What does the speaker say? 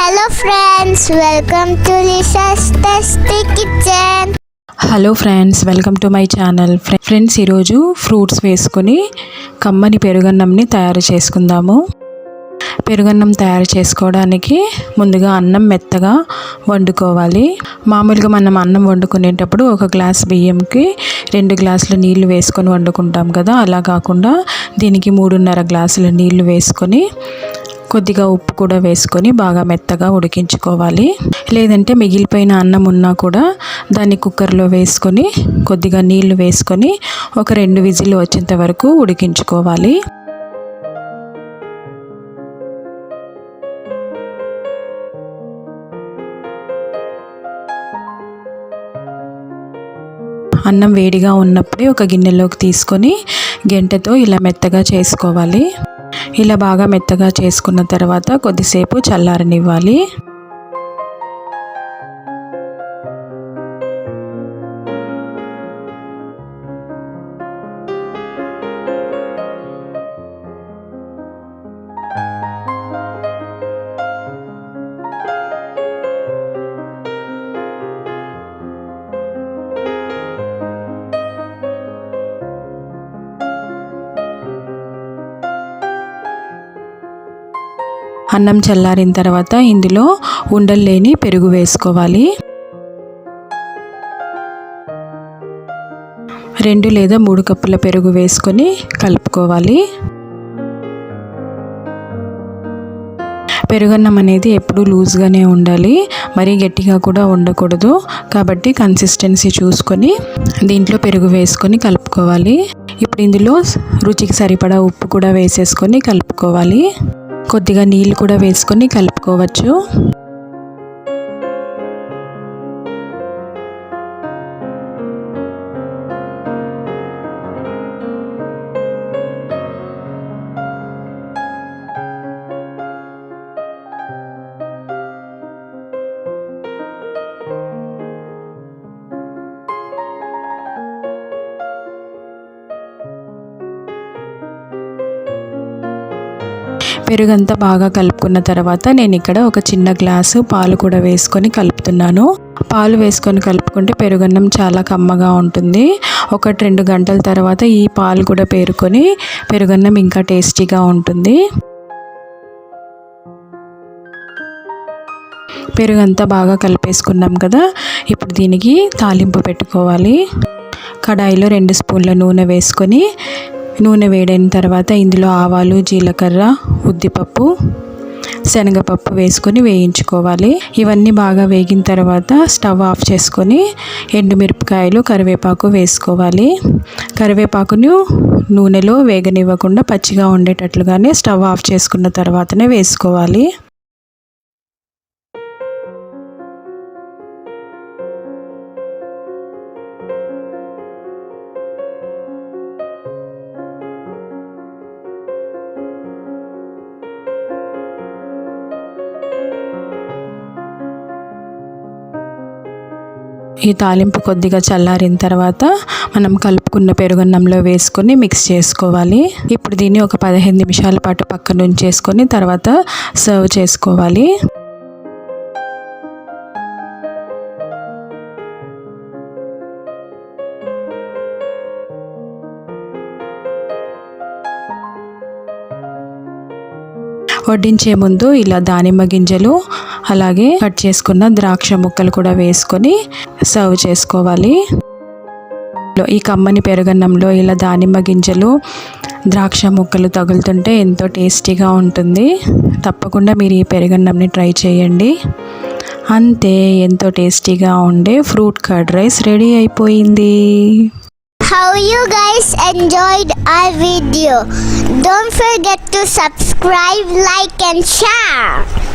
Hello friends welcome to Lisa's hello friends welcome to my channel friends ఈరోజు fruits వేసుకొని కమ్మని పెరుగన్నంని తయారు చేసుకుందాము. పెరుగన్నం తయారు చేసుకోవడానికి ముందుగా అన్నం మెత్తగా వండుకోవాలి. మామూలుగా మనం అన్నం వండుకునేటప్పుడు ఒక గ్లాస్ బియ్యంకి రెండు గ్లాసుల నీళ్ళు వేసుకొని వండుకుంటాం కదా? అలా కాకుండా దీనికి మూడున్నర గ్లాసుల నీళ్ళు వేసుకొని కొద్దిగా ఉప్పు కూడా వేసుకొని బాగా మెత్తగా ఉడికించుకోవాలి. లేదంటే మిగిలిపోయిన అన్నం ఉన్నా కూడా దాన్ని కుక్కర్లో వేసుకొని కొద్దిగా నీళ్ళు వేసుకొని ఒక రెండు విజిల్ వచ్చేంత వరకు ఉడికించుకోవాలి. అన్నం వేడిగా ఉన్నప్పుడే ఒక గిన్నెలోకి తీసుకొని గెంటతో ఇలా మెత్తగా చేసుకోవాలి. ఇలా బాగా మెత్తగా చేసుకున్న తర్వాత కొద్దిసేపు చల్లారనివ్వాలి. అన్నం చల్లారిన తర్వాత ఇందులో ఉండలు లేని పెరుగు వేసుకోవాలి. రెండు లేదా మూడు కప్పుల పెరుగు వేసుకొని కలుపుకోవాలి. పెరుగన్నం అనేది ఎప్పుడూ లూజ్గానే ఉండాలి. మరీ గట్టిగా కూడా ఉండకూడదు. కాబట్టి కన్సిస్టెన్సీ చూసుకొని దీంట్లో పెరుగు వేసుకొని కలుపుకోవాలి. ఇప్పుడు ఇందులో రుచికి సరిపడా ఉప్పు కూడా వేసేసుకొని కలుపుకోవాలి. కొద్దిగా నీళ్ళు కూడా వేసుకొని కలుపుకోవచ్చు. పెరుగంతా బాగా కలుపుకున్న తర్వాత నేను ఇక్కడ ఒక చిన్న గ్లాసు పాలు కూడా వేసుకొని కలుపుతున్నాను. పాలు వేసుకొని కలుపుకుంటే పెరుగన్నం చాలా కమ్మగా ఉంటుంది. ఒకటి రెండు గంటల తర్వాత ఈ పాలు కూడా పేరుకొని పెరుగన్నం ఇంకా టేస్టీగా ఉంటుంది. పెరుగంతా బాగా కలిపేసుకున్నాం కదా ఇప్పుడు దీనికి తాలింపు పెట్టుకోవాలి. కడాయిలో రెండు స్పూన్ల నూనె వేసుకొని నూనె వేడైన తర్వాత ఇందులో ఆవాలు జీలకర్ర ఉద్దిపప్పు శనగపప్పు వేసుకొని వేయించుకోవాలి. ఇవన్నీ బాగా వేగిన తర్వాత స్టవ్ ఆఫ్ చేసుకొని ఎండుమిరపకాయలు కరివేపాకు వేసుకోవాలి. కరివేపాకును నూనెలో వేగనివ్వకుండా పచ్చిగా ఉండేటట్లుగానే స్టవ్ ఆఫ్ చేసుకున్న తర్వాతనే వేసుకోవాలి. ఈ తాలింపు కొద్దిగా చల్లారిన తర్వాత మనం కలుపుకున్న పెరుగన్నంలో వేసుకొని మిక్స్ చేసుకోవాలి. ఇప్పుడు దీన్ని ఒక పదిహేను నిమిషాల పాటు పక్కన ఉంచేసుకొని తర్వాత సర్వ్ చేసుకోవాలి. వడ్డించే ముందు ఇలా దానిమ్మ గింజలు అలాగే కట్ చేసుకున్న ద్రాక్ష ముక్కలు కూడా వేసుకొని సర్వ్ చేసుకోవాలి ఈ కమ్మని పెరుగన్నంలో ఇలా దానిమ్మ గింజలు ద్రాక్ష ముక్కలు తగులుతుంటే ఎంతో టేస్టీగా ఉంటుంది తప్పకుండా మీరు ఈ పెరుగన్నంని ట్రై చేయండి అంతే ఎంతో టేస్టీగా ఉండే ఫ్రూట్ కర్డ్ రైస్ రెడీ అయిపోయింది How you guys enjoyed our video? Don't forget to subscribe, like and share.